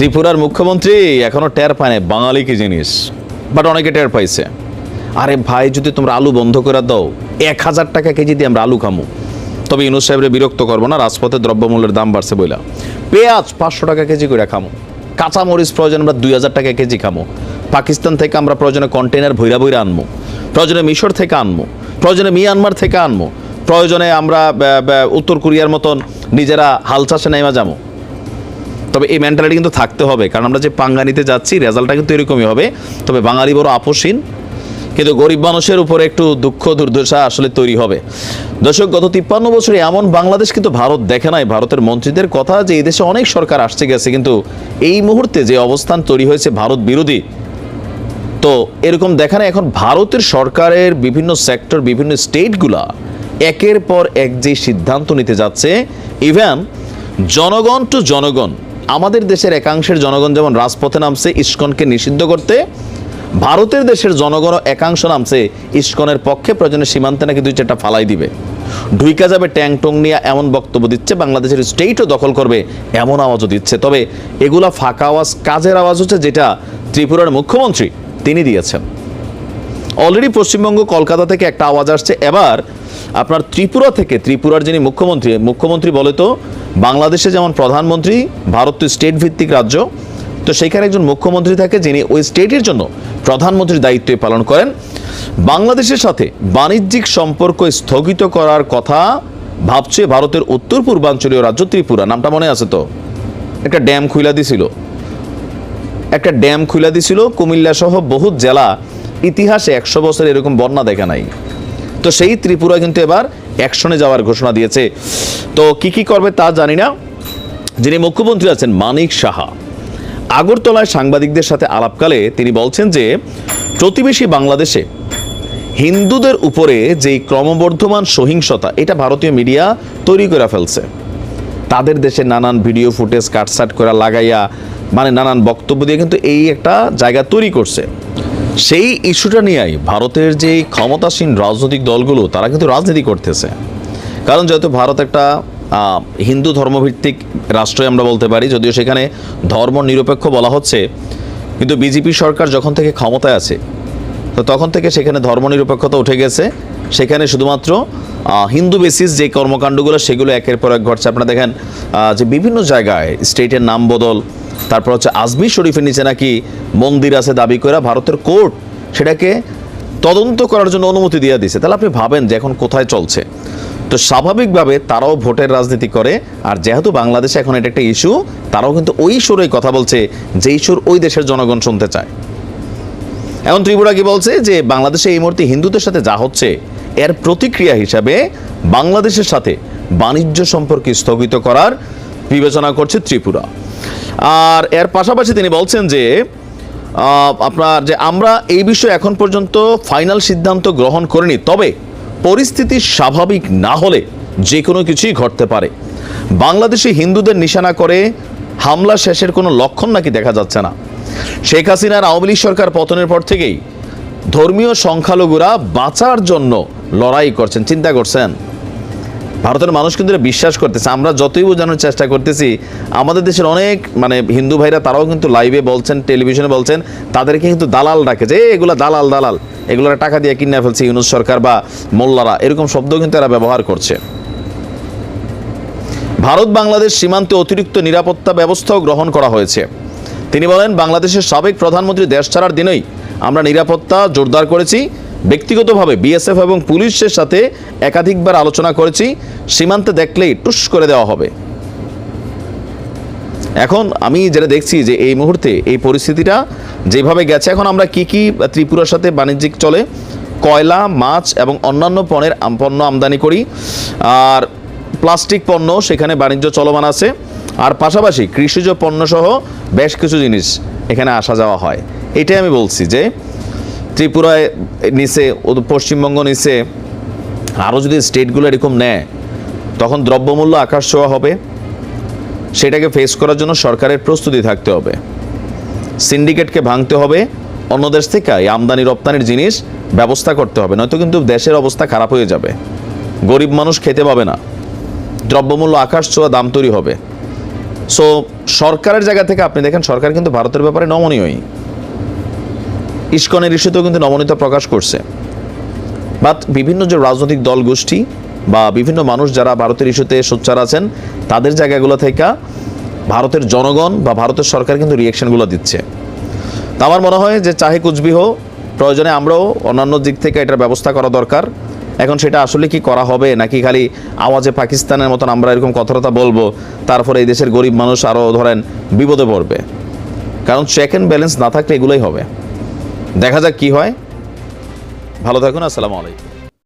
ত্রিপুরার মুখ্যমন্ত্রী এখনও টের পায় বাঙালি কি জিনিস? বাট অনেকে টের পাইছে। আরে ভাই, যদি তোমরা আলু বন্ধ করে দাও, এক হাজার টাকা কেজি দিয়ে আমরা আলু খামু। তবে ইউনুস সাহেবরে বিরক্ত করব না, রাজপথে দ্রব্যমূল্যের দাম বাড়ছে বইলা। পেঁয়াজ পাঁচশো টাকা কেজি করে খামো। কাঁচামরিচ প্রয়োজন আমরা দুই হাজার টাকা কেজি খামো। পাকিস্তান থেকে আমরা প্রয়োজনে কন্টেনার ভৈরা ভৈরা আনব প্রয়োজনে মিশর থেকে আনব প্রয়োজনে মিয়ানমার থেকে আনব প্রয়োজনে আমরা উত্তর কোরিয়ার মতন নিজেরা হাল চাষে নেমা যাব। তবে এই মেন্টালিটি কিন্তু থাকতে হবে। কারণ আমরা যে পাঙ্গা নিতে যাচ্ছি, রেজাল্টটা কিন্তু এরকমই হবে। তবে বাঙালি বড় আপোষহীন। কিন্তু গরিব মানুষের উপরে একটু দুঃখ, দুর্দশা আসলে তৈরি হবে। দর্শক, গত তিপ্পান্ন বছরে এমন বাংলাদেশ কিন্তু ভারত দেখে নাই। ভারতের মন্ত্রীদের কথা যে এই দেশে অনেক সরকার আসছে, গেছে, কিন্তু এই মুহূর্তে যে অবস্থান তৈরি হয়েছে ভারত বিরোধী, তো এরকম দেখা এখন ভারতের সরকারের বিভিন্ন সেক্টর বিভিন্ন স্টেটগুলা একের পর এক যে সিদ্ধান্ত নিতে যাচ্ছে, ইভেন জনগণ টু জনগণ আমাদের দেশের একাংশের জনগণ যেমন রাজপথে নামছে, ইস্কনকে নিষিদ্ধ করতে, ভারতের দেশের জনগণ একাংশ নামছে, ইস্কনের পক্ষে প্রয়োজনে সীমান্তে নাকি দুই চারটা ফালাই দিবে। ঢুইকা যাবে ট্যাং টং নিয়ে এমন বক্তব্য দিচ্ছে, বাংলাদেশের স্টেটও দখল করবে এমন আওয়াজও দিচ্ছে। তবে এগুলা ফাঁকা আওয়াজ, কাজের আওয়াজ হচ্ছে যেটা ত্রিপুরার মুখ্যমন্ত্রী তিনি দিয়েছেন। অলরেডি পশ্চিমবঙ্গ, কলকাতা থেকে একটা আওয়াজ আসছে। এবার আপনার ত্রিপুরা থেকে, ত্রিপুরার যিনি মুখ্যমন্ত্রী মুখ্যমন্ত্রী বলে তো বাংলাদেশে যেমন প্রধানমন্ত্রী, ভারত স্টেট ভিত্তিক রাজ্য, তো সেখানে একজন মুখ্যমন্ত্রী থাকে যিনি ওই স্টেটের জন্য প্রধানমন্ত্রীর দায়িত্ব পালন করেন। বাংলাদেশের সাথে বাণিজ্যিক সম্পর্ক স্থগিত করার কথা ভাবছে ভারতের উত্তর পূর্বাঞ্চলীয় রাজ্য ত্রিপুরা। নামটা মনে আছে তো? একটা ড্যাম খুইলা দিছিল। একটা ড্যাম খুলে দিছিল কুমিল্লা সহ বহু জেলা ইতিহাসে একশো বছর এরকম বন্যা দেখা নাই। তো সেই ত্রিপুরা কিন্তু এবার অ্যাকশনে যাওয়ার ঘোষণা দিয়েছে। তো কি কি করবে তা জানি না। যিনি মুখ্যমন্ত্রী আছেন মানিক সাহা। আগরতলায় সাংবাদিকদের সাথে আলাপকালে তিনি বলছেন যে, প্রতিবেশী বাংলাদেশে হিন্দুদের উপরে যেই ক্রমবর্ধমান সহিংসতা, এটা ভারতীয় মিডিয়া তৈরি করে ফেলছে। তাদের দেশে নানান ভিডিও ফুটেজ কাটসাট করে, লাগাইয়া মানে নানান বক্তব্য দিয়ে কিন্তু এই একটা জায়গা তৈরি করছে। সেই ইস্যুটা নিয়েই ভারতের যে ক্ষমতাসীন রাজনৈতিক দলগুলো, তারা কিন্তু রাজনীতি করতেছে। কারণ যেহেতু ভারত একটা হিন্দু ধর্মভিত্তিক রাষ্ট্রই আমরা বলতে পারি, যদিও সেখানে ধর্ম নিরপেক্ষ বলা হচ্ছে, কিন্তু বিজেপি সরকার যখন থেকে ক্ষমতায় আছে, তো তখন থেকে সেখানে ধর্মনিরপেক্ষতা উঠে গেছে। সেখানে শুধুমাত্র হিন্দু বেসিস যে কর্মকাণ্ডগুলো, সেগুলো একের পর এক ঘটছে। আপনারা দেখেন যে বিভিন্ন জায়গায় স্টেটের নাম বদল তারপর হচ্ছে আজমির শরীফের নিচে নাকি মন্দির আছে দাবি করে ভারতের কোর্ট সেটাকে তদন্ত করার জন্য অনুমতি দিয়ে দিছে তাহলে আপনি ভাবেন যে এখন কোথায় চলছে। তো স্বাভাবিকভাবে তারাও ভোটের রাজনীতি করে, আর যেহেতু বাংলাদেশে এখন এটা একটা ইস্যু তারাও কিন্তু ওই সুরেই কথা বলছে যে ইস্যুর ওই দেশের জনগণ শুনতে চায়। এখন ত্রিপুরা কি বলছে যে বাংলাদেশে এই মুহূর্তে হিন্দুদের সাথে যা হচ্ছে, এর প্রতিক্রিয়া হিসাবে বাংলাদেশের সাথে বাণিজ্য সম্পর্কে স্থগিত করার বিবেচনা করছে ত্রিপুরা। আর এর পাশাপাশি তিনি বলছেন যে আপনার যে আমরা এই বিষয়ে এখন পর্যন্ত ফাইনাল সিদ্ধান্ত গ্রহণ করিনি, তবে পরিস্থিতি স্বাভাবিক না হলে যে কোনো কিছুই ঘটতে পারে। বাংলাদেশে হিন্দুদের নিশানা করে হামলা শেষের কোনো লক্ষণ নাকি দেখা যাচ্ছে না। শেখ হাসিনার আওয়ামী লীগ সরকার পতনের পর থেকেই ধর্মীয় সংখ্যালঘুরা বাঁচার জন্য লড়াই করছেন। চিন্তা করছেন? ভারতের মানুষ কিন্তু বিশ্বাস করতেছে। আমরা যতই বোঝানোর চেষ্টা করতেছি, আমাদের দেশের অনেক মানে হিন্দু ভাইরা তারাও কিন্তু লাইভে বলছেন টেলিভিশনে বলছেন, তাদেরকে কিন্তু দালাল ডাকে যে এগুলো দালাল দালাল, এগুলোর টাকা দিয়ে কিনে ফেলছে ইউনুস সরকার বা মোল্লারা। এরকম শব্দ কিন্তু এরা ব্যবহার করছে। ভারত, বাংলাদেশ সীমান্তে অতিরিক্ত নিরাপত্তা ব্যবস্থাও গ্রহণ করা হয়েছে। তিনি বলেন, বাংলাদেশের সাবেক প্রধানমন্ত্রী দেশ ছাড়ার দিনেই আমরা নিরাপত্তা জোরদার করেছি। ব্যক্তিগতভাবে বিএসএফ এবং পুলিশের সাথে একাধিকবার আলোচনা করেছি, সীমান্তে দেখলেই টুস করে দেওয়া হবে। এখন আমি যেটা দেখছি যে এই মুহূর্তে এই পরিস্থিতিটা যেভাবে গেছে, এখন আমরা কি কি ত্রিপুরার সাথে বাণিজ্যিক চলে, কয়লা, মাছ এবং অন্যান্য পণ্যের পণ্য আমদানি করি, আর প্লাস্টিক পণ্য, সেখানে বাণিজ্য চলমান আছে, আর পাশাপাশি কৃষিজ পণ্যসহ বেশ কিছু জিনিস এখানে আসা যাওয়া হয়। এটাই আমি বলছি যে ত্রিপুরায় নিচে পশ্চিমবঙ্গ নিচে আরও যদি স্টেটগুলো এরকম নেয়, তখন দ্রব্যমূল্য আকাশ ছোঁয়া হবে। সেটাকে ফেস করার জন্য সরকারের প্রস্তুতি থাকতে হবে। সিন্ডিকেটকে ভাঙতে হবে। অন্য দেশ থেকে এই আমদানি রপ্তানির জিনিস ব্যবস্থা করতে হবে, নয়তো কিন্তু দেশের অবস্থা খারাপ হয়ে যাবে। গরিব মানুষ খেতে পাবে না। দ্রব্যমূল্য আকাশ ছোঁয়া, দাম তৈরি হবে। সো সরকারের জায়গা থেকে আপনি দেখেন, সরকার কিন্তু ভারতের ব্যাপারে নমনীয়ই। ইস্কনের ইস্যুতেও কিন্তু নমনীয়তা প্রকাশ করছে। বাট বিভিন্ন যে রাজনৈতিক দল গোষ্ঠী বা বিভিন্ন মানুষ যারা ভারতের ইস্যুতে সোচ্চার আছেন, তাদের জায়গাগুলো থেকে ভারতের জনগণ বা ভারতের সরকার কিন্তু রিয়েকশনগুলো দিচ্ছে। তা আমার মনে হয় যে চাহে কুচবিহ প্রয়োজনে আমরাও অন্যান্য দিক থেকে এটার ব্যবস্থা করা দরকার। এখন সেটা আসলে কি করা হবে, নাকি খালি আওয়াজে পাকিস্তানের মতন আমরা এরকম কথাটা বলব, তারপরে এই দেশের গরিব মানুষ আরও ধরেন বিপদে পড়বে? কারণ চেক অ্যান্ড ব্যালেন্স না থাকলে এগুলোই হবে। দেখা যাক কি হয়। ভালো থাকুন আসসালামু আলাইকুম।